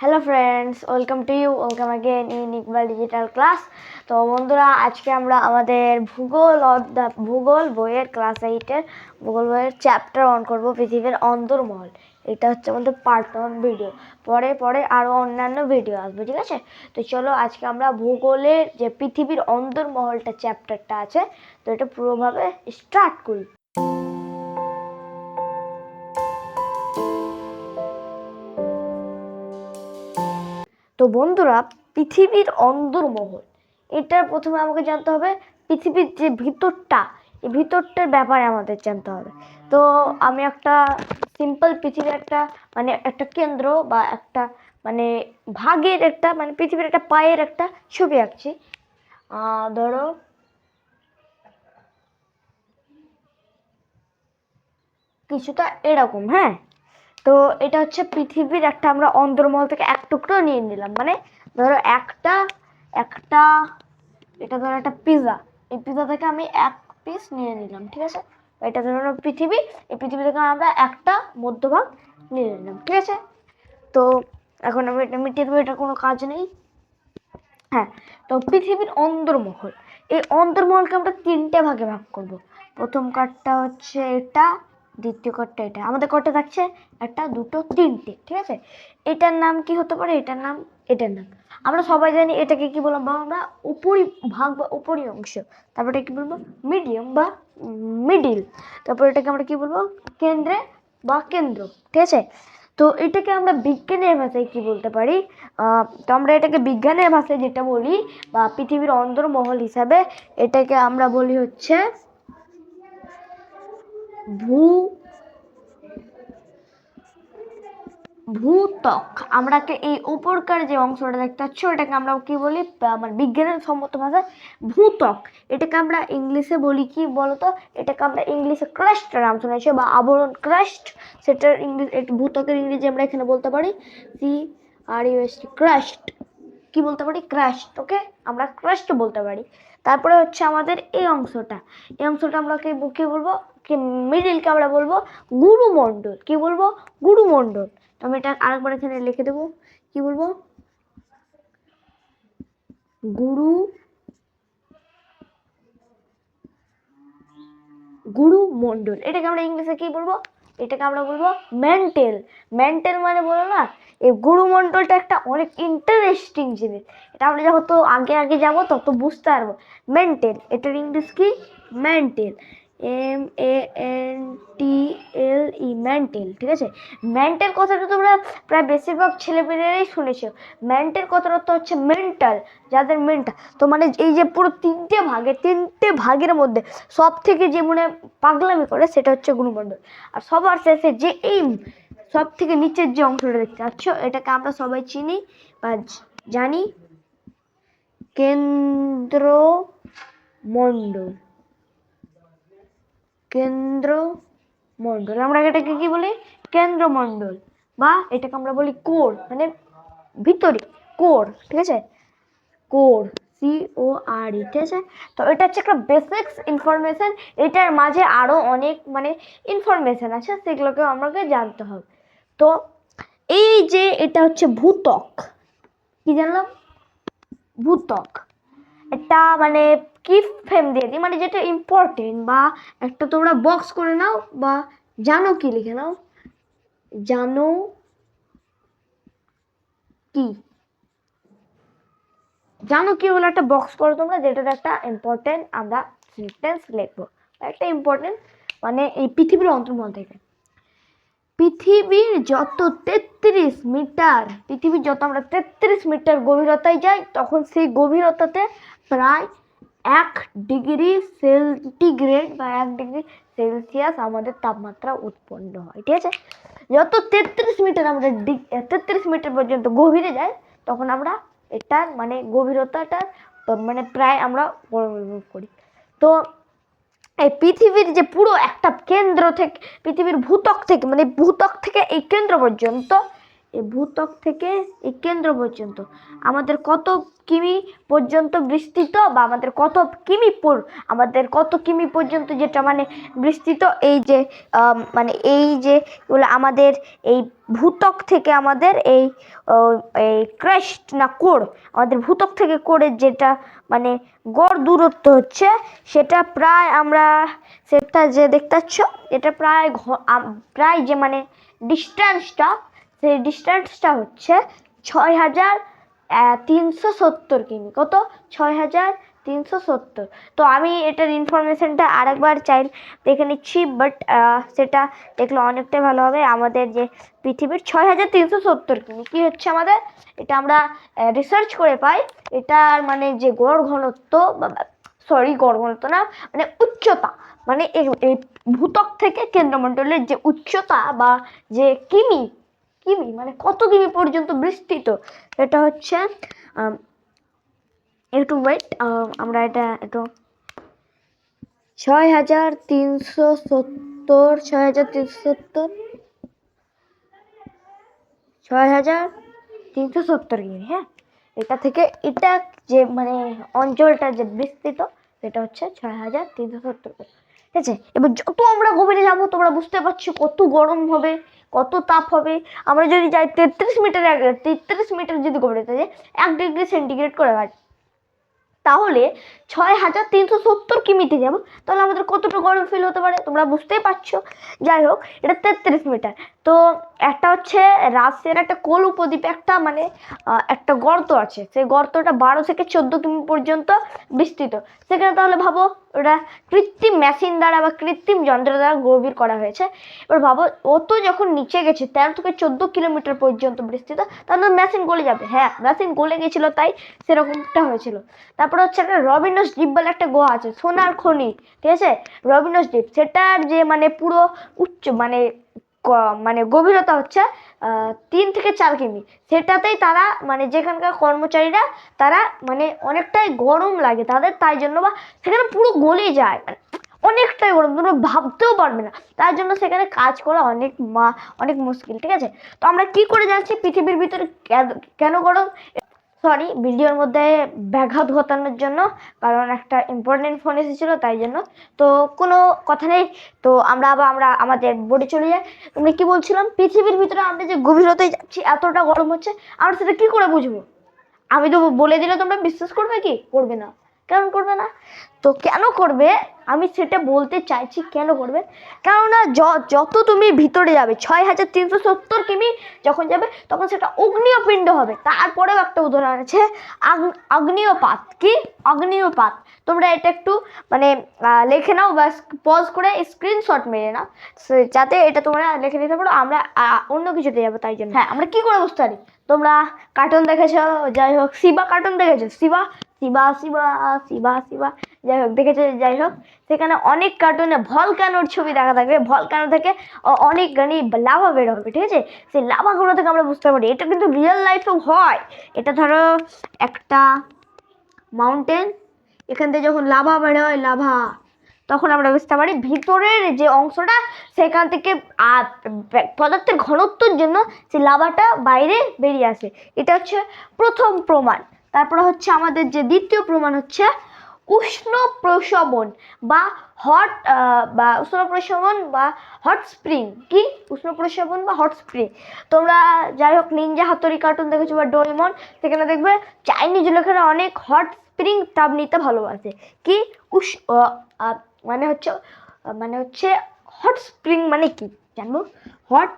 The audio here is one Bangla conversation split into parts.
Hello friends welcome to you welcome again in Iqbal digital class তো বন্ধুরা, আজকে আমরা আমাদের ভূগোল ভূগোল বইয়ের ক্লাস এইটের ভূগোল বইয়ের চ্যাপ্টার অন করব, পৃথিবীর অন্তর্মহল। এটা হচ্ছে আমাদের পার্ট ওয়ান ভিডিও পরে পরে আরও অন্যান্য ভিডিও আসবে, ঠিক আছে? তো চলো, আজকে আমরা ভূগোলের যে পৃথিবীর অন্তর্মহলটা চ্যাপ্টারটা আছে, তো এটা পুরোভাবে স্টার্ট করি। বন্ধুরা, পৃথিবীর অন্দরমহল। এটার প্রথমে আমাকে জানতে হবে, পৃথিবীর যে ভিতরটা, এই ভিতরটার ব্যাপারে আমাদের জানতে হবে। তো আমি একটা সিম্পল পৃথিবীর একটা মানে একটা কেন্দ্র বা একটা মানে ভাগের একটা মানে পৃথিবীর একটা পায়ের একটা ছবি আঁকছি। ধরো, কিছুটা এরকম হ্যাঁ? তো এটা হচ্ছে পৃথিবীর একটা আমরা অন্দরমহল থেকে এক টুকরো নিয়ে নিলাম। মানে ধরো একটা একটা, এটা ধরো একটা পিৎজা এই পিৎজা থেকে আমি এক পিস নিয়ে নিলাম, ঠিক আছে? এটা ধরো পৃথিবী। এই পৃথিবী থেকে আমরা একটা মধ্যভাগ নিয়ে নিলাম, ঠিক আছে? তো এখন আমি এটা মিটিয়ে দেবো, এটার কোনো কাজ নেই। হ্যাঁ তো পৃথিবীর অন্দরমহল এই অন্দরমহলকে আমরা তিনটে ভাগে ভাগ করব। প্রথম কার্ডটা হচ্ছে এটা দ্বিতীয় কার্ডটা এটা। আমাদের কটা থাকছে একটা, দুটো, তিনটে, ঠিক আছে? এটার নাম কি হতে পারে? এটার নাম এটার নাম। আমরা সবাই জানি এটাকে কি বলব আমরা? উপরি ভাগ বা উপরি অংশ। তারপর কি বলব? মিডিয়াম বা মিডিল। তারপর এটাকে আমরা কি বলব? কেন্দ্রে বা কেন্দ্র, ঠিক আছে? তো এটাকে আমরা বিজ্ঞানের ভাষায় কি বলতে পারি? তো আমরা এটাকে বিজ্ঞানের ভাষায় যেটা বলি বা পৃথিবীর অন্দরমহল হিসাবে এটাকে আমরা বলি হচ্ছে ভূ ভূত্বক আমরাকে এই উপরকার যে অংশটা দেখতে পাচ্ছ, এটাকে আমরা কি বলি? আমার বিজ্ঞানের সম্মত ভাষায় ভূত্বক এটাকে আমরা ইংলিশে বলি কি বলতো? এটাকে আমরা ইংলিশে ক্রাস্ট নাম শুনেছি বা আবরণ ক্রাস্ট? সেটার ইংলিশ ভূত্বকের ইংরেজি আমরা এখানে বলতে পারি সি আর ইউএস ক্রাস্ট। কি বলতে পারি? Crust, okay? আমরা ক্রাস্ট বলতে পারি। তারপরে হচ্ছে আমাদের এই অংশটা। এই অংশটা আমরা কি বলব? মিডিলকে আমরা বলব গুরুমণ্ডল। কি বলব? গুরুমণ্ডল। আমি এটা আরেকবার এখানে লিখে দেবো। কি বলব? গুরু গুরু গুরুমণ্ডল। এটাকে আমরা ইংলিশে কি বলব? এটাকে আমরা বলব মেন্টেল মেন্টেল মানে বলো না, এই গুরুমণ্ডলটা একটা অনেক ইন্টারেস্টিং জিনিস। এটা আমরা যত আগে আগে যাব তত বুঝতে পারব। মেন্টেল এটার ইংলিশ কি? Mantle M A N T L E mantle ঠিক আছে? মেন্টাল কথাটা তোমরা প্রায় বেশিরভাগ ছেলেমেয়েরাই শুনেছো। মেন্টাল কথাটা তো হচ্ছে মেন্টাল যাদের মেন্টাল তো মানে এই যে পুরো তিনটে ভাগে, তিনটে ভাগের মধ্যে সব থেকে যে মনে পাগলামি করে, সেটা হচ্ছে গুরুমণ্ডল আর সবার শেষে যে এই সব থেকে নিচের যে অংশটা দেখতে পাচ্ছ এটাকে আমরা সবাই চিনি বা জানি। কেন্দ্র মণ্ডল কেন্দ্র মণ্ডল আমরা এটাকে কি বলি? কেন্দ্রমণ্ডল বা এটাকে আমরা বলি কোর মানে ভিতরে, কোর, ঠিক আছে? কোর সি ও আর ই ঠিক আছে? তো এটা হচ্ছে একটা বেসিক্স ইনফরমেশন এটার মাঝে আরও অনেক মানে ইনফরমেশন আছে সেগুলোকে আমাকে জানতে হবে। তো এই যে এটা হচ্ছে ভূতক কি জানলাম? ভূতক একটা মানে কি ফ্রেম দিয়ে দিই মানে যেটা ইম্পর্টেন্ট বা একটা তোমরা বক্স করে নাও বা জানো কি লিখে নাও। জানো কি? জানো কি হলো একটা বক্স করো তোমরা, যেটাতে একটা ইম্পর্টেন্ট আমরা সেন্টেন্স লিখব। একটা ইম্পর্টেন্ট মানে এই পৃথিবীর অন্তর্মহল থেকে। পৃথিবীর যত তেত্রিশ মিটার, পৃথিবীর যত আমরা তেত্রিশ মিটার গভীরতায় যাই, তখন সেই গভীরতাতে প্রায় এক ডিগ্রি সেন্টিগ্রেড বা এক ডিগ্রি সেলসিয়াস আমাদের তাপমাত্রা উৎপন্ন হয়, ঠিক আছে? যত তেত্রিশ মিটার আমরা তেত্রিশ মিটার পর্যন্ত গভীরে যাই তখন আমরা এটার মানে গভীরতাটার মানে প্রায় আমরা অনুভব করি। তো এই পৃথিবীর যে পুরো একটা কেন্দ্র থেকে, পৃথিবীর ভূত্বক থেকে মানে ভূত্বক থেকে এই কেন্দ্র পর্যন্ত এই ভূত্বক থেকে এই কেন্দ্র পর্যন্ত। আমাদের কত কিমি পর্যন্ত বিস্তৃত বা আমাদের কত কিমি পর, আমাদের কত কিমি পর্যন্ত যেটা মানে বিস্তৃত, এই যে মানে এই যে আমাদের এই ভূত্বক থেকে আমাদের এই এই ক্রেস্ট না কোর, আমাদের ভূত্বক থেকে কোরের যেটা মানে গড় দূরত্ব হচ্ছে, সেটা প্রায় আমরা সেটা যে দেখতে পাচ্ছ, এটা প্রায় প্রায় যে মানে ডিস্ট্যান্সটা সেই ডিস্ট্যান্সটা হচ্ছে ছয় হাজার তিনশো সত্তর কিমি। কত? ছয় হাজার তিনশো সত্তর। তো আমি এটার ইনফরমেশনটা আরেকবার চাই, দেখে নিচ্ছি বাট সেটা দেখলে অনেকটাই ভালো হবে। আমাদের যে পৃথিবীর ছয় হাজার তিনশো সত্তর কিমি, কী হচ্ছে আমাদের? এটা আমরা রিসার্চ করে পাই। এটার মানে যে গড় ঘনত্ব, বা সরি গড় ঘনত্ব না মানে উচ্চতা মানে এই- ভূত্বক থেকে কেন্দ্রমণ্ডলের যে উচ্চতা বা যে কিমি কিমি? মানে কত কিমি পর্যন্ত বিস্তৃত? এটা হচ্ছে একটু ওয়েট আমরা এটা একটু ছয় হাজার তিনশো সত্তর ছয় হাজার তিনশো সত্তর ছয় হাজার তিনশো সত্তর কিমি হ্যাঁ? এটা থেকে এটা যে মানে অঞ্চলটা যে বিস্তৃত, সেটা হচ্ছে ছয় হাজার তিনশো সত্তর ঠিক আছে? এবার যত আমরা গভীরে যাব, তোমরা বুঝতে পারছ কত গরম হবে। কত তাপ হবে? আমরা যদি যাই তেত্রিশ মিটার এক, তেত্রিশ মিটার যদি গভীরতা যাই, এক ডিগ্রি সেন্টিগ্রেড করে হয় তাহলে ছয় হাজার তিনশো সত্তর কিমিতে যাব? তাহলে আমাদের কতটা গরম ফিল হতে পারে? তোমরা বুঝতেই পারছ। যাই হোক, এটা তেত্রিশ মিটার তো একটা হচ্ছে রাশিয়ার একটা কোল উপদ্বীপে, একটা মানে একটা গর্ত আছে। সেই গর্তটা বারো থেকে চোদ্দ কিমি পর্যন্ত বিস্তৃত। সেখানে তাহলে ভাবো, ওটা কৃত্রিম মেশিন দ্বারা বা কৃত্রিম যন্ত্র দ্বারা গভীর করা হয়েছে। এবার ভাবো, ও তো যখন নিচে গেছে, তেরো থেকে চোদ্দ কিলোমিটার পর্যন্ত বিস্তৃত, তাহলে মেশিন গলে যাবে। হ্যাঁ মেশিন গলে গেছিল তাই সেরকমটা হয়েছিল। তারপর হচ্ছে একটা রবিনস দ্বীপ বলে একটা গোয়া আছে, সোনার খনি, ঠিক আছে? রবিনস দ্বীপ, সেটার যে মানে পুরো উচ্চ মানে মানে গভীরতা হচ্ছে তিন থেকে চার কিমি। সেটাতেই তারা মানে যেখানকার কর্মচারীরা, তারা মানে অনেকটাই গরম লাগে তাদের, তাই জন্য বা সেখানে পুরো গলে যায়। মানে অনেকটাই গরম, তোমরা ভাবতেও পারবে না। তার জন্য সেখানে কাজ করা অনেক মা, অনেক মুশকিল, ঠিক আছে? তো আমরা কি করে জানছি পৃথিবীর ভিতরে কেন- গরম? সরি ভিডিওর মধ্যে ব্যাঘাত ঘটানোর জন্য, কারণ একটা ইম্পর্টেন্ট ফোন এসেছিল, তাই জন্য। তো কোনো কথা নেই, তো আমরা আবার, আমরা আমাদের বোর্ডে চলে যাই। তুমি কী বলছিলাম? পৃথিবীর ভিতরে আমরা যে গভীরতায় যাচ্ছি, এতটা গরম হচ্ছে, আমরা সেটা কী করে বুঝব? আমি তো বলে দিলে তোমরা বিশ্বাস করবে কি? করবে না। কেন করবে না? তো কেন করবে? আমি সেটা বলতে চাইছি কেন করবে? কেননা যত তুমি ভিতরে যাবে ছয় হাজার তিনশো সত্তর কিমি যখন যাবে তখন সেটা অগ্নিয় পিণ্ড হবে। তারপরেও একটা উদাহরণ আছে আগ- আগ্নেয়পাত। কি? অগ্নিয়পাত তোমরা এটা একটু মানে লেখে নাও বা পজ করে স্ক্রিনশট মেরে নাও। যাতে এটা তোমরা লিখে নিতে পারো আমরা অন্য কিছুতে যাব তাই জন্য। হ্যাঁ আমরা কি করে বুঝতে পারি? তোমরা কার্টুন দেখেছ যাই হোক শিবা কার্টুন দেখেছ? শিবা শিবা শিবা শিবা শিবা। যাই হোক, দেখেছ, যাই হোক, সেখানে অনেক কার্টুনে ভলকানোর ছবি দেখা থাকবে। ভলকানো থেকে অনেক গানি লাভা বের হবে, ঠিক আছে? সেই লাভাগুলো থেকে আমরা বুঝতে পারি এটা কিন্তু রিয়েল লাইফেও হয়। এটা ধরো একটা মাউন্টেন এখান থেকে যখন লাভা বের হয় লাভা তখন আমরা বুঝতে পারি ভিতরের যে অংশটা, সেখান থেকে পদার্থের ঘনত্বের জন্য সেই লাভাটা বাইরে বেরিয়ে আসে। এটা হচ্ছে প্রথম প্রমাণ। তারপরে হচ্ছে আমাদের যে দ্বিতীয় প্রমাণ হচ্ছে উষ্ণ প্রশমন বা হট বা উষ্ণ প্রশমন বা হট স্প্রিং কি? উষ্ণ প্রশমন বা হট স্প্রিং তোমরা যাই হোক নিনজা হাতরি কার্টুন দেখেছ বা ডোরেমন সেখানে দেখবে চাইনিজ লোকেরা অনেক হট স্প্রিং তাপ নিতে ভালোবাসে। কি? উষ মানে হচ্ছে মানে হচ্ছে হট স্প্রিং মানে কি? জানব? Hot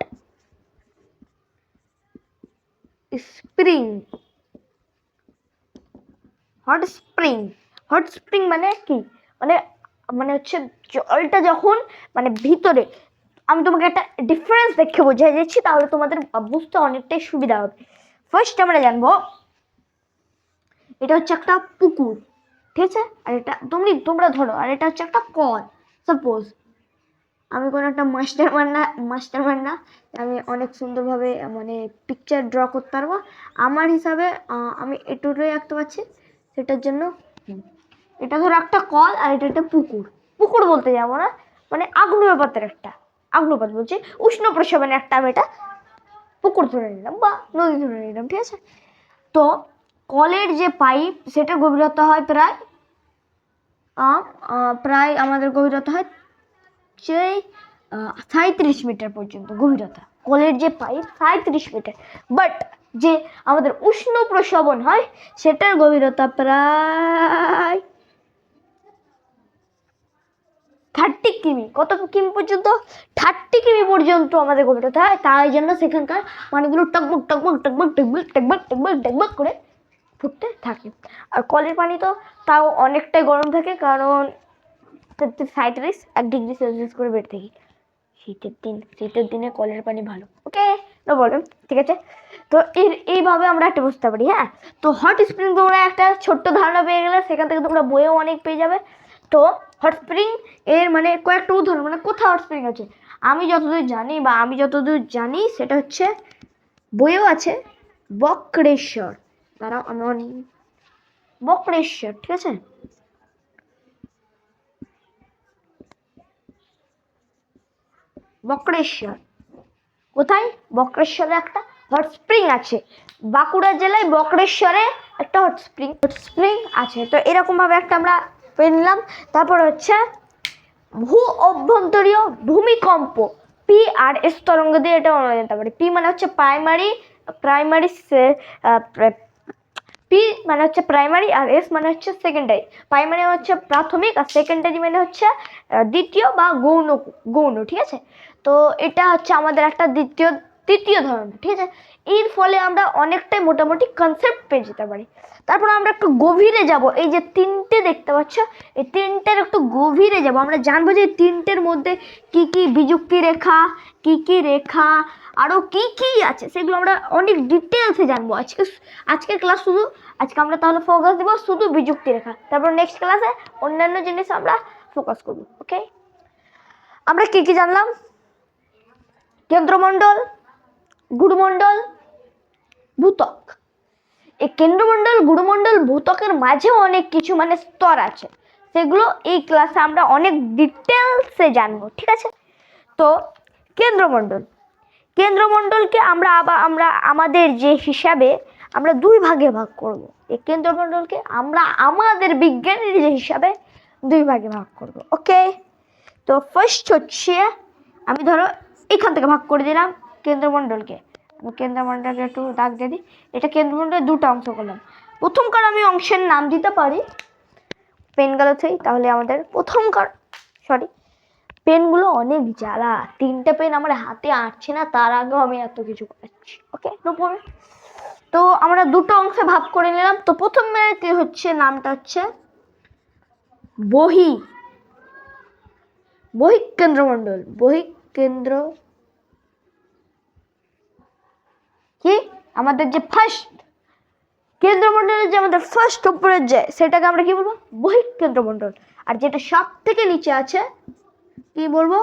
spring hot spring. Hot spring মানে কি? মানে মানে হচ্ছে জলটা যখন মানে ভিতরে, আমি তোমাকে একটা ডিফারেন্স দেখে বোঝাই যাচ্ছি তাহলে তোমাদের বুঝতে অনেকটাই সুবিধা হবে। ফার্স্ট আমরা জানব, এটা হচ্ছে একটা পুকুর, ঠিক আছে? আর এটা, তুমি, তোমরা ধরো, আর এটা হচ্ছে একটা কল সাপোজ আমি কোনো একটা মাস্টার মান না মাস্টার মান না, আমি অনেক সুন্দরভাবে মানে পিকচার ড্র করতে পারব। আমার হিসাবে আমি এটুকুই আঁকতে পারছি। সেটার জন্য, এটা ধরো একটা কল আর এটা একটা পুকুর। পুকুর বলতে যাব না মানে আগ্নেয়পাতের একটা, আগ্নেয়পাত বলছি, উষ্ণ প্রসবনের একটা আমি এটা পুকুর ধরে নিলাম বা নদী ধরে নিলাম, ঠিক আছে? তো কলের যে পাইপ সেটা গভীরতা হয় প্রায় প্রায় আমাদের গভীরতা হয় সেই সাঁত্রিশ মিটার পর্যন্ত গভীরতা। কলের যে পাইপ সাঁত্রিশ মিটার। বাট যে আমাদের উষ্ণ প্রসবন হয়, সেটার গভীরতা প্রায় থার্টি কিমি। কত কিমি পর্যন্ত? থার্টি কিমি পর্যন্ত আমাদের গভীরতা হয়। তাই জন্য সেখানকার পানিগুলো টকবক টকবক টকবক টকবক টকবক টকবক টকবক করে ফুটতে থাকে। আর কলের পানি তো তাও অনেকটাই গরম থাকে, কারণ সাঁত্রিশ এক ডিগ্রি সেলসিয়াস করে বেড়ে থাকি। শীতের দিন, শীতের দিনে কলের পানি ভালো ওকে নো প্রবলেম ঠিক আছে? তো এর, এইভাবে আমরা একটা বুঝতে পারি হ্যাঁ? তো হট স্প্রিং তোমরা একটা ছোট্ট ধারণা পেয়ে গেলে সেখান থেকে তোমরা বইয়েও অনেক পেয়ে যাবে। তো হট স্প্রিং এর মানে কয়েকটা উদাহরণ মানে কোথায় হট স্প্রিং আছে? আমি যতদূর জানি বা আমি যতদূর জানি, সেটা হচ্ছে বইয়েও আছে, বক্রেশ্বর। দাঁড়াও, আমি বক্রেশ্বর, ঠিক আছে? বক্রেশ্বর। কোথায়? বক্রেশ্বরে একটা হট স্প্রিং আছে। বাঁকুড়া জেলায় বক্রেশ্বরে একটা হট স্প্রিং হট স্প্রিং আছে। তো এরকমভাবে একটা আমরা পেয়ে নিলাম। তারপর হচ্ছে ভূ অভ্যন্তরীয় ভূমিকম্প, পি আর এস তরঙ্গ দিয়ে এটা আমরা জানতে পারি। পি মানে হচ্ছে প্রাইমারি প্রাইমারি পি মানে হচ্ছে প্রাইমারি আর এস মানে হচ্ছে সেকেন্ডারি প্রাইমারি হচ্ছে প্রাথমিক আর সেকেন্ডারি মানে হচ্ছে দ্বিতীয় বা গৌণ গৌণ, ঠিক আছে? তো এটা হচ্ছে আমাদের একটা দ্বিতীয়, তৃতীয় ধরন, ঠিক আছে? এর ফলে আমরা অনেকটাই মোটামুটি কনসেপ্ট পেয়ে যেতে পারি। তারপর আমরা একটু গভীরে যাব। এই যে তিনটে দেখতে পাচ্ছ, এই তিনটের একটু গভীরে যাব। আমরা জানব যে তিনটের মধ্যে কি কি বিযুক্তি রেখা, কি কি রেখা আরও কি কি আছে? সেগুলো আমরা অনেক ডিটেলসে জানব। আজকে আজকের ক্লাস শুধু, আজকে আমরা তাহলে ফোকাস দেবো শুধু বিযুক্তি রেখা। তারপর নেক্সট ক্লাসে অন্যান্য জিনিস আমরা ফোকাস করব ওকে আমরা কি কি জানলাম? কেন্দ্রমণ্ডল গুরুমণ্ডল ভূতক। এই কেন্দ্রমণ্ডল গুরুমণ্ডল ভূতকের মাঝেও অনেক কিছু মানে স্তর আছে। সেগুলো এই ক্লাসে আমরা অনেক ডিটেলসে জানব, ঠিক আছে? তো কেন্দ্রমণ্ডল। কেন্দ্রমণ্ডলকে আমরা আবার আমরা আমাদের যে হিসাবে আমরা দুই ভাগে ভাগ করব। এই কেন্দ্রমণ্ডলকে আমরা আমাদের বিজ্ঞানের যে হিসাবে দুই ভাগে ভাগ করব ওকে তো ফার্স্ট হচ্ছে, আমি ধরো এখান থেকে ভাগ করে দিলাম কেন্দ্রমণ্ডলকে। আমি একটু দাগ দিয়ে দিই। এটা কেন্দ্রমণ্ডলের দুটো অংশ করলাম। প্রথমকার আমি অংশের নাম দিতে পারি? পেন গেলোতেই তাহলে আমাদের প্রথমকার সরি পেনগুলো অনেক জ্বালা। তিনটে পেন আমার হাতে আটছে না, তার আগেও আমি এত কিছু করাচ্ছি ওকে নো প্রবলেম তো আমরা দুটো অংশে ভাগ করে নিলাম। তো প্রথমে কি হচ্ছে? নামটা হচ্ছে বহি। বহিক কেন্দ্রমণ্ডল বহিক কেন্দ্র? কি? আমাদের যে ফার্স্ট কেন্দ্রমণ্ডলের যে আমাদের ফার্স্ট উপরের যে, সেটাকে আমরা কি বলব? বহিক কেন্দ্রমণ্ডল আর যেটা সব থেকে নিচে আছে, কি বলব?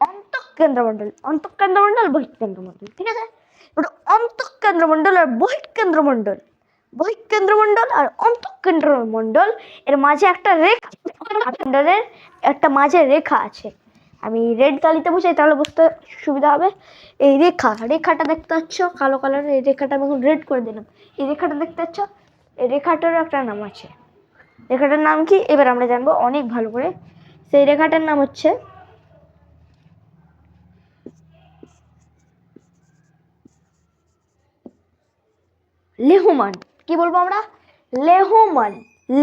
অন্তঃকেন্দ্রমণ্ডল। অন্তঃকেন্দ্রমণ্ডল বহিক কেন্দ্রমণ্ডল ঠিক আছে? ওটা অন্তঃকেন্দ্রমণ্ডল আর বহিক কেন্দ্রমণ্ডল বহিক কেন্দ্রমণ্ডল আর অন্তঃকেন্দ্রমণ্ডল। এর মাঝে একটা রেখা একটা মাঝে রেখা আছে। আমি রেড কালিতে বুঝাই তাহলে বুঝতে সুবিধা হবে। এই রেখা, রেখাটা দেখতে পাচ্ছ? কালো কালারের এই রেখাটা আমি এখন রেড করে দিলাম। এই রেখাটা দেখতে পাচ্ছ? এই রেখাটারও একটা নাম আছে। রেখাটার নাম কি? এবার আমরা জানব অনেক ভালো করে। সেই রেখাটার নাম হচ্ছে লেহুমান। কি বলব আমরা? লেহুমান।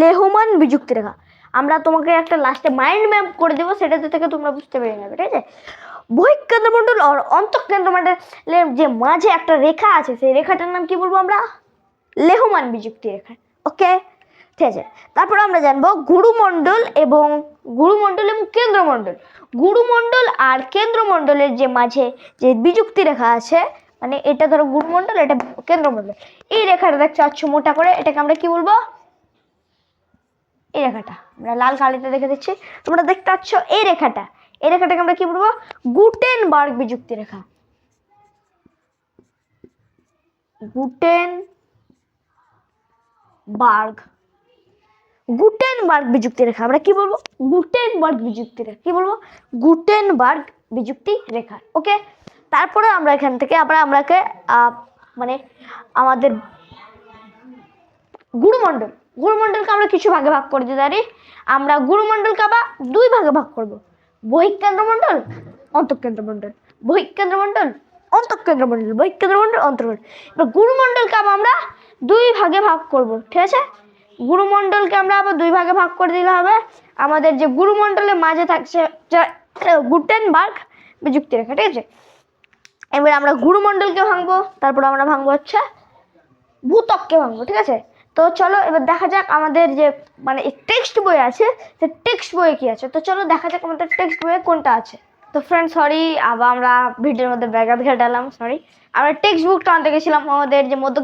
লেহুমান বিযুক্তি রেখা। আমরা তোমাকে একটা লাস্টে মাইন্ড ম্যাপ করে দেবো সেটাতে থেকে তোমরা বুঝতে পেরে যাবে ঠিক আছে? বহিক কেন্দ্রমণ্ডল আর অন্তঃ কেন্দ্রমণ্ডলের যে মাঝে একটা রেখা আছে, সেই রেখাটার নাম কি বলব আমরা? লেহুমান বিযুক্তি রেখা ওকে ঠিক আছে, তারপর আমরা জানব গুরুমণ্ডল এবং গুরুমণ্ডল এবং কেন্দ্রমণ্ডল। গুরুমণ্ডল আর কেন্দ্রমণ্ডলের যে মাঝে যে বিযুক্তি রেখা আছে মানে এটা ধরো গুরুমণ্ডল এটা কেন্দ্রমণ্ডল। এই রেখাটা দেখতে পাচ্ছ মোটা করে, এটাকে আমরা কি বলব? এই রেখাটা, আমরা লাল কালিতে দেখে দিচ্ছি। তোমরা দেখতে পাচ্ছ এই রেখাটা। এই রেখাটাকে আমরা কি বলব? গুটেন বার্গ বিযুক্তি রেখা। গুটেন বার্গ গুটেনবার্গ বিযুক্তি রেখা। আমরা কি বলব? গুটেনবার্গ বিযুক্তি রেখা। কি বলব? গুটেনবার্গ বিযুক্তি রেখা। ওকে তারপরে আমরা এখান থেকে আবার আমরাকে মানে আমাদের গুরুমণ্ডল, গুরুমণ্ডলকে আমরা কিছু ভাগে ভাগ করে দিতে পারি আমরা গুরুমণ্ডলকে আবার দুই ভাগে ভাগ করব। বহিক কেন্দ্রমণ্ডল অন্তঃকেন্দ্রমণ্ডল। বহিক কেন্দ্রমণ্ডল অন্তঃকেন্দ্রমণ্ডল বহিক কেন্দ্রমণ্ডল অন্তর্মণ্ডল এবার গুরুমণ্ডলকে আবার আমরা দুই ভাগে ভাগ করব, ঠিক আছে? গুরুমণ্ডলকে আমরা আবার দুই ভাগে ভাগ করে দিলে হবে। আমাদের যে গুরুমণ্ডলের মাঝে থাকছে গুটেনবার্গ বিযুক্তি রেখা ঠিক আছে? এবার আমরা গুরুমণ্ডলকে ভাঙবো, তারপর আমরা ভাঙবো হচ্ছে ভূতককে ভাঙবো, ঠিক আছে? তো চলো, এবার দেখা যাক আমাদের যে মানে টেক্সট বই আছে, সে টেক্সট বইয়ে কী আছে? তো চলো দেখা যাক আমাদের টেক্সট বইয়ে কোনটা আছে। তো ফ্রেন্ড সরি আবার আমরা ভিডিওর মধ্যে ব্যাঘাত ঘটালাম সরি আমরা টেক্সট বুকটা আনতে গেছিলাম আমাদের যে মধ্য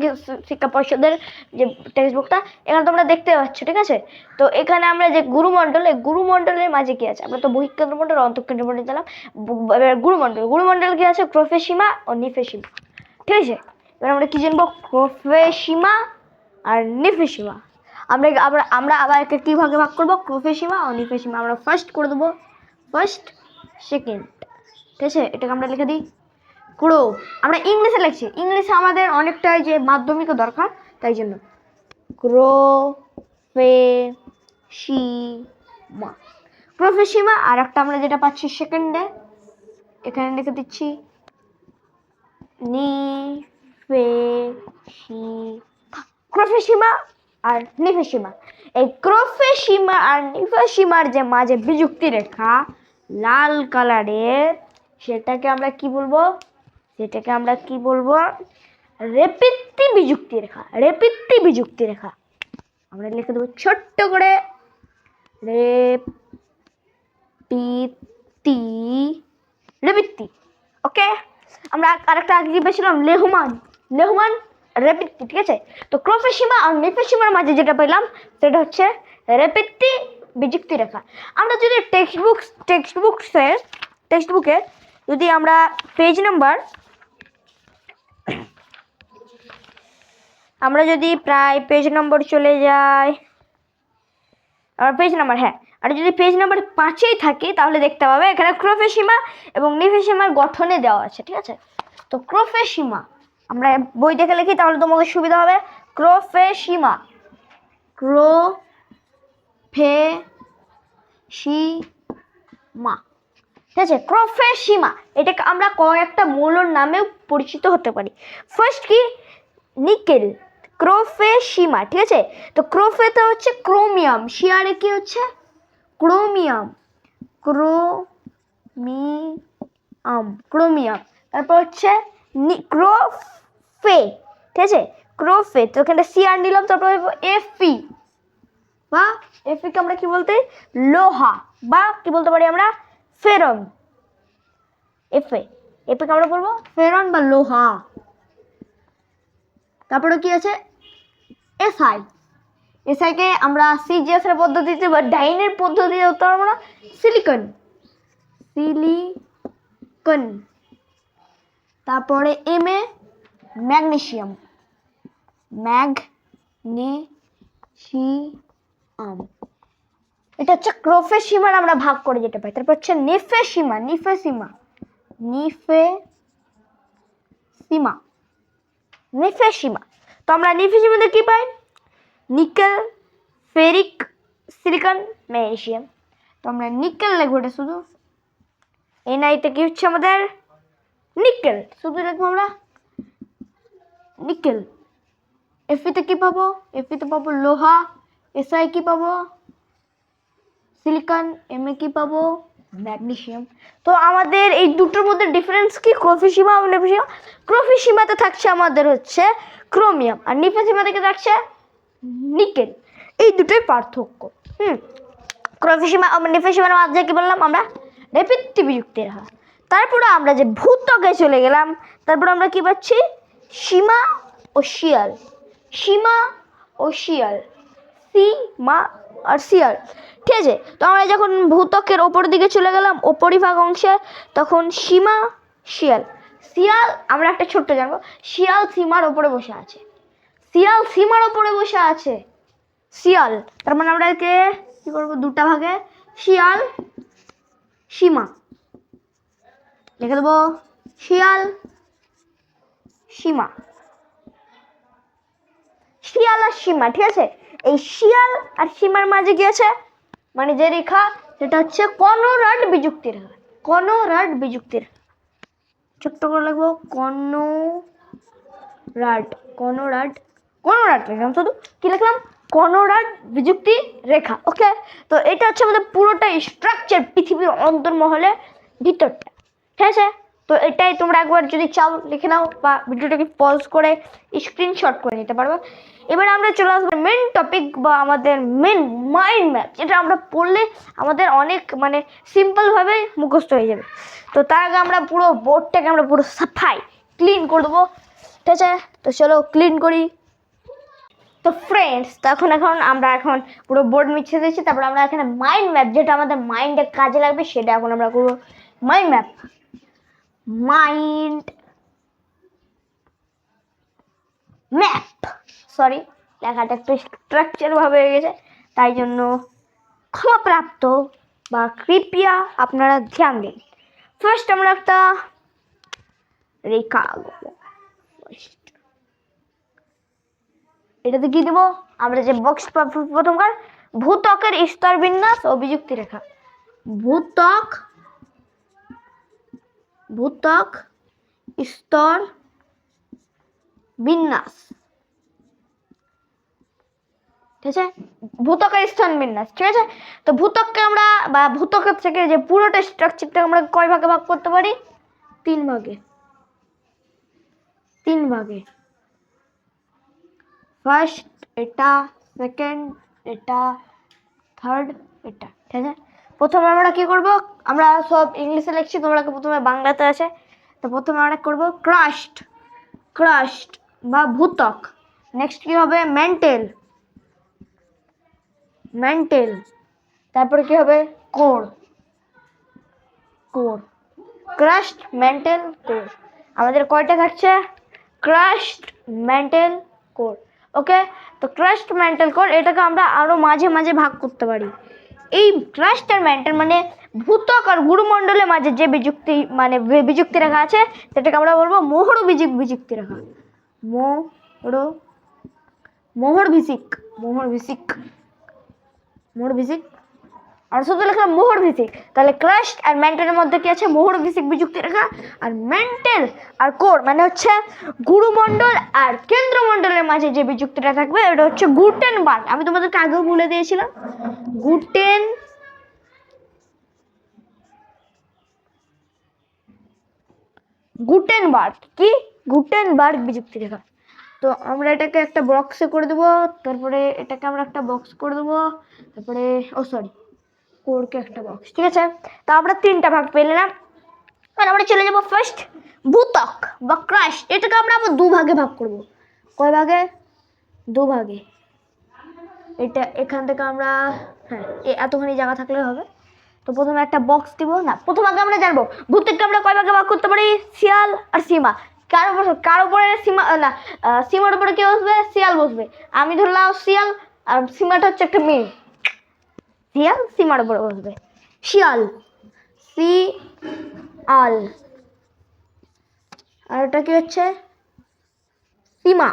শিক্ষা পরিষদের যে টেক্সট বুকটা এখানে তোমরা দেখতে পাচ্ছ, ঠিক আছে? তো এখানে আমরা যে গুরুমণ্ডল, এই গুরুমণ্ডলের মাঝে কি আছে? আমরা তো বহিকেন্দ্র মণ্ডল অন্তঃকেন্দ্র মণ্ডল এবার গুরুমণ্ডল গুরুমণ্ডল কি আছে? ক্রোফেসীমা ও নিফেসীমা, ঠিক আছে? এবার আমরা কি জানব? ক্রোফেসীমা আর নিফেসীমা। আমরা আবার আমরা আবার একে কী ভাগে করব? ক্রোফেসীমা ও নিফেসীমা। আমরা ফার্স্ট করে দেবো ফার্স্ট সেকেন্ড। ঠিক আছে? এটাকে আমরা লিখে দিই। ক্রো আমরা ইংলিশে লিখছি। ইংলিশে আমাদের অনেকটাই যে মাধ্যমিকও দরকার, তাই জন্য। ক্রো ফে সি মা। প্রফেসিমা আর একটা আমরা যেটা পাচ্ছি সেকেন্ডে, এখানে লিখে দিচ্ছি। নি ফে সি ক্রোফেসিমা আর নিফেসিমা এই ক্রোফেসিমা আর নিফেসিমার যে মাঝে বিযুক্তি রেখা লাল কালারের সেটাকে আমরা কি বলব? সেটাকে আমরা কি বলব? রেপিত্তি বিযুক্তি রেখা, রেপিত্তি বিযুক্তি রেখা। আমরা লিখে দেবো ছোট্ট করে রেপিত্তি রেপিত্তি, ওকে? আমরা আরেকটা আগে পেয়েছিলাম লেহমান লেহমান, রেপিত্তি, ঠিক আছে? তো ক্রোফেসিমা আর নেফেসিমার মাঝে যেটা পেলাম, সেটা হচ্ছে রেপিত্তি বিযুক্তি রেখা। আমরা যদি টেক্সট বুক টেক্সট বুকসে টেক্সট বুকে যদি আমরা পেজ নাম্বার আমরা যদি প্রায় পেজ নম্বর চলে যাই আর পেজ নাম্বার হ্যাঁ আর যদি পেজ নাম্বার পাঁচেই থাকি, তাহলে দেখতে পাবে এখানে ক্রোফেসীমা এবং নিফেসীমার গঠনে দেওয়া আছে, ঠিক আছে? তো ক্রোফেসীমা, আমরা বই দেখে লিখি, তাহলে তোমাদের সুবিধা হবে। ক্রোফেসীমা, ক্রো ফে মা। ঠিক আছে? ক্রোফেসীমা এটাকে আমরা কয়েকটা মৌলর নামেও পরিচিত হতে পারি। ফার্স্ট কি? নিকেল। ক্রোফেসীমা ঠিক আছে? তো ক্রোফেতে হচ্ছে ক্রোমিয়াম। শিয়ারে কি হচ্ছে? ক্রোমিয়াম। ক্রোমিয়াম। ক্রোমিয়াম। তারপর হচ্ছে ক্রোফে। ঠিক আছে? ক্রোফে। তো এখানে সিআর নিলাম, তারপর এফ এফপি বা এফপিকে আমরা কি বলতে, লোহা বা কি বলতে পারি আমরা, ফেরন। এফে এফকে আমরা বলব ফেরন বা লোহা। তারপরে কি আছে? এসআই এসআইকে আমরা সিজিএস এর পদ্ধতিতে বা ডাইনের পদ্ধতিতে উত্তর না সিলিকন সিলিকন তারপরে এম এ ম্যাগনেশিয়াম ম্যাগ ম্যাগনেশিয়াম এটা হচ্ছে ক্রোফেসিমার আমরা ভাগ করে যেতে পাই তারপর হচ্ছে নিফেসিমা নিফেসিমা নিফে সীমা নিফেসিমা। তো আমরা নিফেসিমাতে কি পাই? নিকেল, ফেরিক, সিলিকন ম্যাগনেশিয়াম তো আমরা নিকেল লিখব এটা শুধু। এনআইতে কি হচ্ছে আমাদের? নিকেল। শুধু লিখব আমরা নিকেল। এফিতে কি পাবো? এফিতে পাবো লোহা। এসআই কি পাবো? সিলিকন এম এ কি পাবো? ম্যাগনেসিয়াম তো আমাদের এই দুটোর মধ্যে ডিফারেন্স কি? ক্রোফিসিমা আর নেফিসিমা ক্রোফিসিমাতে থাকছে আমাদের হচ্ছে ক্রোমিয়াম আর নিফেসিমা থেকে থাকছে নিকেল এই দুটোই পার্থক্য। হুম। ক্রোফিসিমা নেফেসিমার মাঝে কি বললাম আমরা? রেপিত্তি বিযুক্তি রাখা তারপরে আমরা যে ভূতকে চলে গেলাম, তারপর আমরা কি পাচ্ছি? সীমা ও শিয়াল। সীমা ও শিয়াল। সীমা আর শিয়াল ঠিক আছে, তো আমরা যখন ভূতকের ওপর দিকে চলে গেলাম ওপরিভাগ অংশে, তখন সীমা, শিয়াল। শিয়াল, আমরা একটা ছোট্ট জানব। শিয়াল সীমার ওপরে বসে আছে। শিয়াল সীমার ওপরে বসে আছে। শিয়াল, তার মানে আমরা একে কি করব? দুটা ভাগে। শিয়াল, সীমা। লিখে দেবো। শিয়াল, সীমা। শিয়াল আর সীমা, ঠিক আছে? এই শিয়াল আর সীমার মাঝে গিয়েছে মানে যে রেখা, সেটা হচ্ছে কনরাড বিযুক্তি রেখা কনরাড বিযুক্তি ছোট্ট করে লিখব, কনরাড কনরাড কনরাড লিখলাম শুধু। কি লিখলাম? কনরাড বিযুক্তি রেখা। ওকে? তো এটা হচ্ছে আমাদের পুরোটা স্ট্রাকচার পৃথিবীর অন্তর্মহলে ভিতরটা। ঠিক আছে? তো এটাই তোমরা একবার যদি চাও, লিখে নাও বা ভিডিওটাকে পজ করে স্ক্রিনশট করে নিতে পারবে এবার আমরা চলে আসব মেন টপিক বা আমাদের মেন মাইন্ড ম্যাপ যেটা আমরা পড়লে আমাদের অনেক মানে সিম্পলভাবে মুখস্থ হয়ে যাবে। তো তার আগে আমরা পুরো বোর্ডটাকে আমরা পুরো সাফাই ক্লিন করে দেবো। ঠিক আছে? তো চলো ক্লিন করি। তো ফ্রেন্ডস তখন এখন আমরা এখন পুরো বোর্ড মিছিয়ে দিয়েছি, তারপর আমরা এখানে মাইন্ড ম্যাপ যেটা আমাদের মাইন্ডে কাজে লাগবে, সেটা এখন আমরা করব mind map mind map sorry লেখাটা একটু স্ট্রাকচার ভাবে হয়ে গেছে। তাই জন্য ক্ষমাপ্রাপ্ত বা কৃপিয়া আপনারা ধ্যান দিন। ফার্স্ট আমরা একটা রেখা এটাতে কি দেবো? আমরা যে বক্স প্রথমকার, ভূতকের স্তর বিন্যাস ও বিযুক্তি রেখা। ভূতক ভূতক স্তর বিন্যাস। ঠিক আছে? ভূতকের স্থান বিন্যাস, ঠিক আছে? তো ভূতককে আমরা, বা ভূতকের থেকে যে পুরোটা স্ট্রাকচারটা আমরা কয় ভাগে ভাগ করতে পারি? তিন ভাগে। তিন ভাগে। ফার্স্ট এটা সেকেন্ড এটা থার্ড এটা, ঠিক আছে? প্রথমে আমরা কি করব? আমরা সব ইংলিশে লিখছি, তোমরা প্রথমে বাংলাতে আছে? তো প্রথমে আমরা করব? ক্রাস্ট ক্রাস্ট বা ভূতক। নেক্সট কি হবে? মেন্টেল মেন্টেল তারপরে কি হবে? Core core crust mantle core আমাদের কয়টা থাকছে? ক্রাস্ট মেন্টেল কোর ওকে তো ক্রাস্ট মেন্টাল কোর এটাকে আমরা আরও মাঝে মাঝে ভাগ করতে পারি। এই ক্রাস্ট আর মেন্টাল মানে ভূতক আর গুরুমণ্ডলের মাঝে যে বিযুক্তি মানে বিযুক্তি রেখা আছে, সেটাকে আমরা বলব মোহর বিযুক বিযুক্তি রেখা। মোহর মোহর ভিসিক মোহর ভিসিক মোহর ভিসিক আর শুধু লিখলাম মোহর ভিসিক তাহলে ক্রাস্ট আর মেন্টেলের মধ্যে কি আছে? মোহর ভিসিক বিযুক্তি রেখা আর মেন্টেল আর কোর মানে হচ্ছে গুরুমণ্ডল আর কেন্দ্রমণ্ডলের মাঝে যে বিযুক্তিটা থাকবে এটা হচ্ছে গুটেন বার্গ আমি তোমাদেরকে আগেও বলে দিয়েছিলাম। Guten Guten Gutenberg. কি? গুটেন গুটেনবার্গ বিযুক্তি রেখা। তো আমরা এটাকে একটা বক্সে করে দেবো, তারপরে এটাকে আমরা একটা বক্স করে দেবো, তারপরে, ও সরি কোরকে একটা বক্স ঠিক আছে? তো আমরা তিনটা ভাগ পেলে না আর আমরা চলে যাব ফার্স্ট ভূতক বা ক্রাশ এটাকে আমরা আবার দু ভাগে ভাগ করব। কয় ভাগে? দু ভাগে। এটা, এখান থেকে আমরা হ্যাঁ এতখানি জায়গা থাকলে হবে। তো প্রথমে একটা বক্স দিব। না, প্রথম আগে আমরা জানব ভূতকে আমরা কয় ভাগে ভাগ করতে পারি? শিয়াল আর সীমা। কার উপর কার উপরে সীমা না সীমার উপরে কে বসবে, শিয়াল বসবে। আমি ধরলাম শিয়াল, আর সীমাটা হচ্ছে একটা মেয়ে। শিয়াল সীমার উপরে বসবে। শিয়াল। সি আল আর ওটা কি হচ্ছে? সীমা।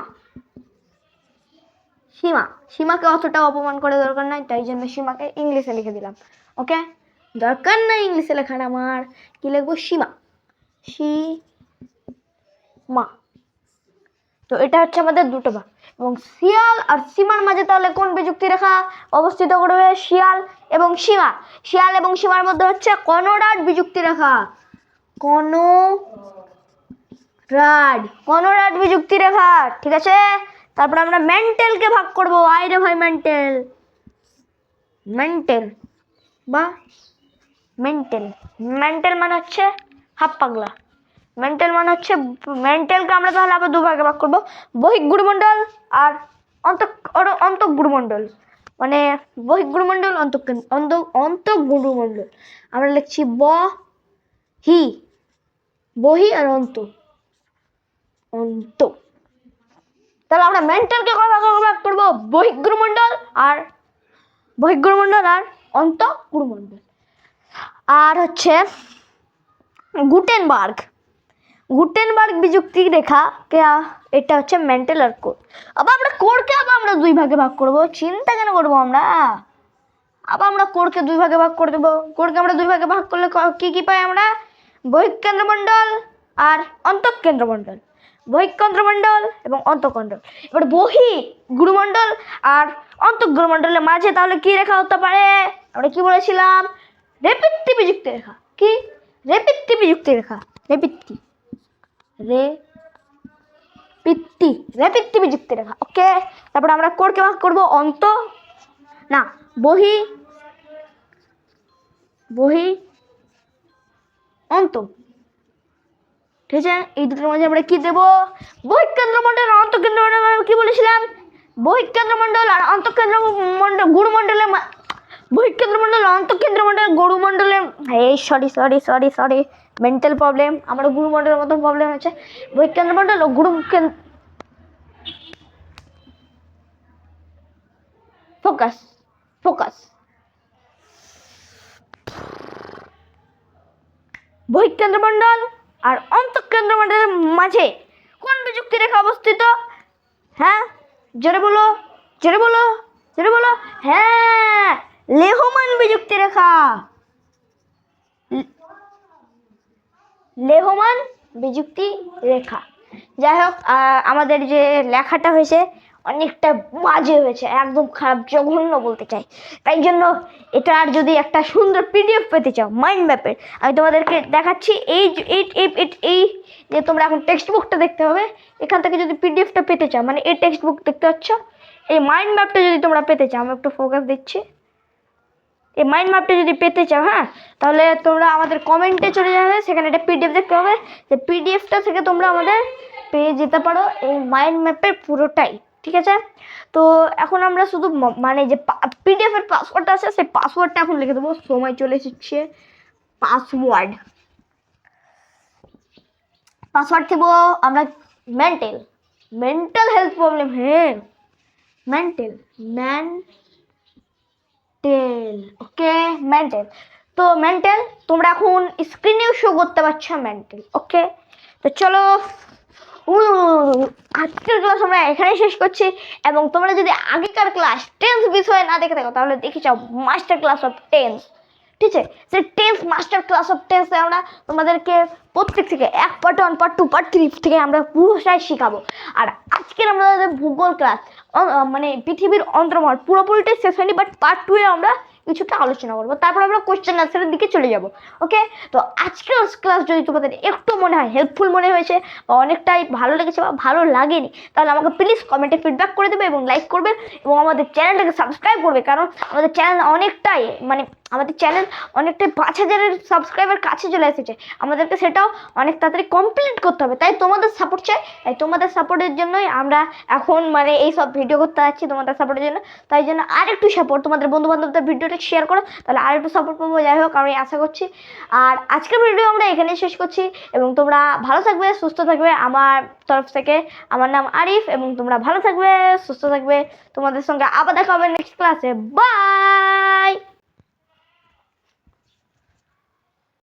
সীমা। সীমাকে অতটা অপমান করে দরকার নাই, তাই জন্য সীমাকে ইংলিশে লিখে দিলাম। ওকে? দরকার নাই ইংলিশে লেখার আমার। কি লিখব? সীমা। সী মা। তো এটা হচ্ছে আমাদের দুটো ভাগ। এবং শিয়াল আর সীমার মাঝে তাহলে কোন বিযুক্তি রেখা অবস্থিত করবে? শিয়াল এবং সীমা। শিয়াল এবং সীমার মধ্যে হচ্ছে কনরাড বিযুক্তি রেখা। কন রাড কনরাড বিযুক্তি রেখা, ঠিক আছে? তারপর আমরা মেন্টেলকে ভাগ করব। আই রে ভাই মেন্টেল মেন্টেল বা মেন্টেল মেন্টেল মানে হচ্ছে হাফ পাগলা। মেন্টাল মানে হচ্ছে মেন্টালকে আমরা তাহলে আবার দুভাগে ভাগ করব। বহিক গুরুমণ্ডল আর অন্ত অন্ত গুরুমণ্ডল। মানে বহিক গুরুমণ্ডল, অন্ত অন্ত অন্ত গুরুমণ্ডল। আমরা লিখছি ব, হি, বহি আর অন্ত। অন্ত। তাহলে আমরা মেন্টালকে কয় ভাগে ভাগ করব? বহিগ্রমণ্ডল আর বহিগ্রমণ্ডল আর অন্তঃগুরুমণ্ডল আর হচ্ছে গুটেনবার্গ। গুটেনবার্গ বিযুক্তি রেখা, কে এটা হচ্ছে মেন্টাল আর কোর আবার আমরা কোরকে আবার আমরা দুই ভাগে ভাগ করব? চিন্তা কেন করব আমরা? আবার আমরা কোরকে দুই ভাগে ভাগ করে দেবো। কোরকে আমরা দুই ভাগে ভাগ করলে ক- কি পাই আমরা? বহিকেন্দ্রমণ্ডল আর অন্তঃকেন্দ্রমণ্ডল। বহিকেন্দ্রমণ্ডল এবং অন্তঃকেন্দ্র এবার বহি গুরুমণ্ডল আর অন্তঃগুরুমণ্ডলের মাঝে তাহলে কি রেখা হতে পারে? আমরা কি বলেছিলাম? রেপিত্তি বিযুক্তি রেখা। কি? রেপিত্তি বিযুক্তি রেখা। রেপিত্তি। রে পিত্তি রেপিত্তি বিযুক্তি রেখা, ওকে? তারপরে আমরা কোরকে ভাগ করব? অন্ত? না, বহি বহি, অন্ত। ঠিক আছে? এই দুটোর মাঝে আমরা কি দেবো? বহিকেন্দ্র মণ্ডল আর অন্তঃকেন্দ্র মণ্ডল আমি কি বলেছিলাম? বহিকেন্দ্র মণ্ডল আর অন্তঃকেন্দ্র মণ্ডল গুরুমণ্ডলের মা- বহিকেন্দ্র মণ্ডল আর অন্তঃকেন্দ্র মণ্ডল গুরুমণ্ডলের এই sorry sorry sorry sorry mental problem আমার গুরুমণ্ডলের মতো প্রবলেম হয়েছে। বহিকেন্দ্র মণ্ডল ও গুরু ফোকাস ফোকাস বহিকেন্দ্রমণ্ডল আর অন্তঃকেন্দ্রমণ্ডলের মাঝে কোন বিযুক্তি রেখা অবস্থিত? হ্যাঁ জোরে বলো জোরে বলো জোরে বলো। হ্যাঁ লেহমান বিযুক্তি রেখা। লেহমান বিযুক্তি রেখা। যাই হোক আমাদের যে লেখাটা হয়েছে অনেকটা বাজে হয়েছে, একদম খারাপ, জঘন্য বলতে চাই। তাই জন্য এটার যদি একটা সুন্দর পিডিএফ পেতে চাও মাইন্ড ম্যাপের আমি তোমাদেরকে দেখাচ্ছি এই- এই যে তোমরা এখন টেক্সট বুকটা দেখতে হবে এখান থেকে যদি পিডিএফটা পেতে চাও মানে এই টেক্সট বুক দেখতে পাচ্ছ, এই মাইন্ড ম্যাপটা যদি তোমরা পেতে চাও, আমি একটু ফোকাস দিচ্ছি। এই মাইন্ড ম্যাপটা যদি পেতে চাও হ্যাঁ? তাহলে তোমরা আমাদের কমেন্টে চলে যাবে, সেখানে একটা পিডিএফ দেখতে হবে যে পিডিএফটা থেকে তোমরা আমাদের পেয়ে যেতে পারো এই মাইন্ড ম্যাপের পুরোটাই, ঠিক আছে? তো এখন আমরা শুধু মানে যে পিডিএফ এর পাসওয়ার্ডটা আছে, সেই পাসওয়ার্ডটা এখন লিখে দেবো। সময় চলে এসেছে। পাসওয়ার্ড পাসওয়ার্ড দেব আমরা মেন্টাল মেন্টাল হেলথ প্রবলেম হ্যাঁ। Mental man mental okay mental তো মেন্টাল তোমরা এখন স্ক্রিনেও শো করতে পারছ মেন্টাল ওকে তো চলো আজকের ক্লাস আমরা এখানেই শেষ করছি, এবং তোমরা যদি আগেকার ক্লাস টেন্স বিষয়ে না দেখে থাকো, তাহলে দেখে চাও মাস্টার ক্লাস অফ টেন্স ঠিক আছে? সেই টেন্স মাস্টার ক্লাস অফ টেন্সে আমরা তোমাদেরকে প্রত্যেক থেকে এক part one part two part three থেকে আমরা পুরোটাই শেখাবো। আর আজকের আমাদের ভূগোল ক্লাস মানে পৃথিবীর অন্তর্মহল পুরোপুরিটাই শেষ হয়নি বাট পার্ট টুয়ে আমরা কিছুটা আলোচনা করব। তারপর আমরা কোয়েশ্চেন আনসারের দিকে চলে যাব ওকে তো আজকের ক্লাস যদি তোমাদের একটু মনে হয় হেল্পফুল মনে হয়েছে বা অনেকটাই ভালো লেগেছে বা ভালো লাগেনি, তাহলে আমাকে প্লিজ কমেন্টে ফিডব্যাক করে দেবে এবং লাইক করবে এবং আমাদের চ্যানেলটাকে সাবস্ক্রাইব করবে, কারণ আমাদের চ্যানেল অনেকটাই মানে আমাদের চ্যানেল অনেকটাই পাঁচ হাজারের সাবস্ক্রাইবার কাছে চলে এসেছে। আমাদেরকে সেটাও অনেক তাড়াতাড়ি কমপ্লিট করতে হবে। তাই তোমাদের সাপোর্ট চাই। তাই তোমাদের সাপোর্টের জন্যই আমরা এখন মানে এই সব ভিডিও করতে যাচ্ছি তোমাদের সাপোর্টের জন্য। তাই জন্য আর একটু সাপোর্ট তোমাদের বন্ধু বান্ধবদের ভিডিওটা শেয়ার করো। তাহলে আর একটু সাপোর্ট পাবো। যাই হোক, আমি আশা করছি। আর আজকের ভিডিও আমরা এখানে শেষ করছি। এবং তোমরা ভালো থাকবে, সুস্থ থাকবে আমার তরফ থেকে। আমার নাম আরিফ এবং তোমরা ভালো থাকবে, সুস্থ থাকবে। তোমাদের সঙ্গে আবার দেখা হবে নেক্সট ক্লাসে বাই